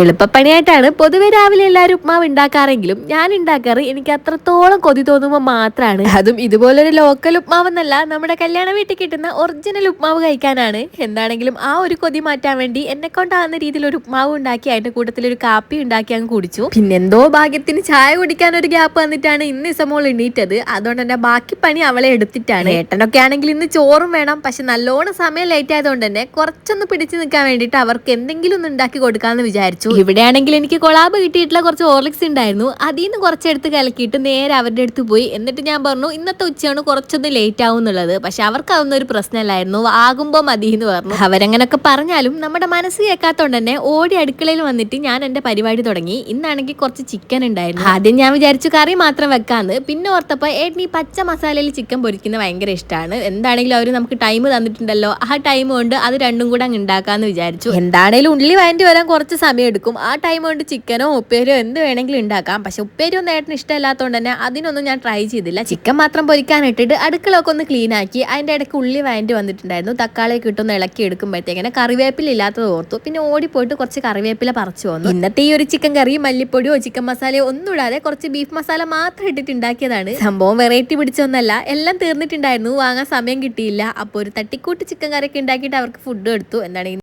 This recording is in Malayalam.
എളുപ്പപ്പണിയായിട്ടാണ്. പൊതുവെ രാവിലെ എല്ലാവരും ഉപ്മാവ് ഉണ്ടാക്കാറെങ്കിലും ഞാൻ ഉണ്ടാക്കാറ് എനിക്ക് അത്രത്തോളം കൊതി തോന്നുമ്പോൾ മാത്രമാണ് അതും ഇതുപോലൊരു ലോക്കൽ ഉപ്മാവെന്നല്ല നമ്മുടെ കല്യാണ വീട്ടിൽ കിട്ടുന്ന ഒറിജിനൽ ഉപ്മാവ് കഴിക്കാനാണ്. എന്താണെങ്കിലും ആ ഒരു കൊതി മാറ്റാൻ വേണ്ടി എന്നെ കൊണ്ടാകുന്ന രീതിയിൽ ഒരു ഉപ്മാവ് ഉണ്ടാക്കി അതിന്റെ കൂട്ടത്തിൽ ഒരു കാപ്പി ഉണ്ടാക്കി അങ്ങ് കുടിച്ചു. പിന്നെ എന്തോ ഭാഗ്യത്തിന് ചായ കുടിക്കാൻ ഒരു ഗ്യാപ്പ് വന്നിട്ടാണ് ഇന്ന് ഇസമോൾ എണ്ണീറ്റത് അതുകൊണ്ട് തന്നെ ബാക്കി പണി അവളെ എടുത്തിട്ടാണ്. ഏട്ടനൊക്കെ ആണെങ്കിൽ ഇന്ന് ചോറും വേണം. പക്ഷെ നല്ലോണം സമയം ലേറ്റ് ആയതുകൊണ്ട് തന്നെ കുറച്ചൊന്ന് പിടിച്ചു നിൽക്കാൻ വേണ്ടിയിട്ട് അവർക്ക് എന്തെങ്കിലും ഒന്ന് ഉണ്ടാക്കി കൊടുക്കാമെന്ന് വിചാരിച്ചു. ഇവിടെയാണെങ്കിൽ എനിക്ക് കൊളാബ് കിട്ടിയിട്ടുള്ള കുറച്ച് ഓർലിക്സ് ഉണ്ടായിരുന്നു. അതിൽ നിന്ന് കുറച്ചെടുത്ത് കലക്കിയിട്ട് നേരെ അവരുടെ അടുത്ത് പോയി. എന്നിട്ട് ഞാൻ പറഞ്ഞു ഇന്നത്തെ ഉച്ചയാണ് കുറച്ചൊന്ന് ലേറ്റ് ആവും എന്നുള്ളത് പക്ഷെ അവർക്ക് അതൊന്നും ഒരു പ്രശ്നമല്ലായിരുന്നു. ആകുമ്പോൾ മതി എന്ന് പറഞ്ഞു. അവരങ്ങനൊക്കെ പറഞ്ഞാലും നമ്മുടെ മനസ്സ് കേൾക്കാത്തോണ്ട് തന്നെ ഓടി അടുക്കളയിൽ വന്നിട്ട് ഞാൻ എന്റെ പരിപാടി തുടങ്ങി. ഇന്നാണെങ്കിൽ കുറച്ച് ചിക്കൻ ഉണ്ടായിരുന്നു. ആദ്യം ഞാൻ വിചാരിച്ചു കറി മാത്രം വെക്കാന്ന്. പിന്നെ ഓർത്തപ്പോ ഏട്ടനീ പച്ച മസാലയിൽ ചിക്കൻ പൊരിക്കുന്ന ഭയങ്കര ഇഷ്ടമാണ് എന്താണെങ്കിലും അവർ നമുക്ക് ടൈം തന്നിട്ടുണ്ടല്ലോ. ആ ടൈം കൊണ്ട് അത് രണ്ടും കൂടെ അങ്ങ് ഉണ്ടാക്കാന്ന് വിചാരിച്ചു. എന്താണേലും ഉള്ളി വഴറ്റി വരാൻ കുറച്ച് സമയം എടുക്കും. ആ ടൈം കൊണ്ട് ചിക്കനോ ഉപ്പേരിയോ എന്ത് വേണമെങ്കിലും ഉണ്ടാക്കാം. പക്ഷെ ഉപ്പേരി ഒന്നും ഏട്ടന് ഇഷ്ടമല്ലാത്തതുകൊണ്ട് തന്നെ അതിനൊന്നും ഞാൻ ട്രൈ ചെയ്തില്ല. ചിക്കൻ മാത്രം പൊരിക്കാൻ ഇട്ടിട്ട് അടുക്കളൊക്കെ ഒന്ന് ക്ലീൻ ആക്കി അതിന്റെ ഇടയ്ക്ക് ഉള്ളി വഴറ്റി വന്നിട്ടുണ്ടായിരുന്നു. തക്കാളി കിട്ടുന്ന ഇളക്കി എടുക്കുമ്പോഴത്തേക്കിനെ കറിവേപ്പില ഇല്ലാത്തത് ഓർത്തു. പിന്നെ ഓടിപ്പോയിട്ട് കുറച്ച് കറിവേപ്പില പറിച്ചു വന്നു. ഇന്നത്തെ ഈ ഒരു ചിക്കൻ കറി മല്ലിപ്പൊടിയോ ചിക്കൻ മസാലയോ ഒന്നും ഇടാതെ കുറച്ച് ബീഫ് മസാല മാത്രം ഇട്ടിട്ട് ഉണ്ടാക്കിയതാണ്. സംഭവം വെറൈറ്റി പിടിച്ചൊന്നല്ല. എല്ലാം തീർന്നിട്ടുണ്ടായിരുന്നു. വാങ്ങാൻ സമയം കിട്ടിയില്ല. അപ്പോൾ ഒരു തട്ടിക്കൂട്ട് ചിക്കൻ കറിയൊക്കെ ഉണ്ടാക്കിയിട്ട് അവർക്ക് ഫുഡ് എടുത്തു. എന്താണ്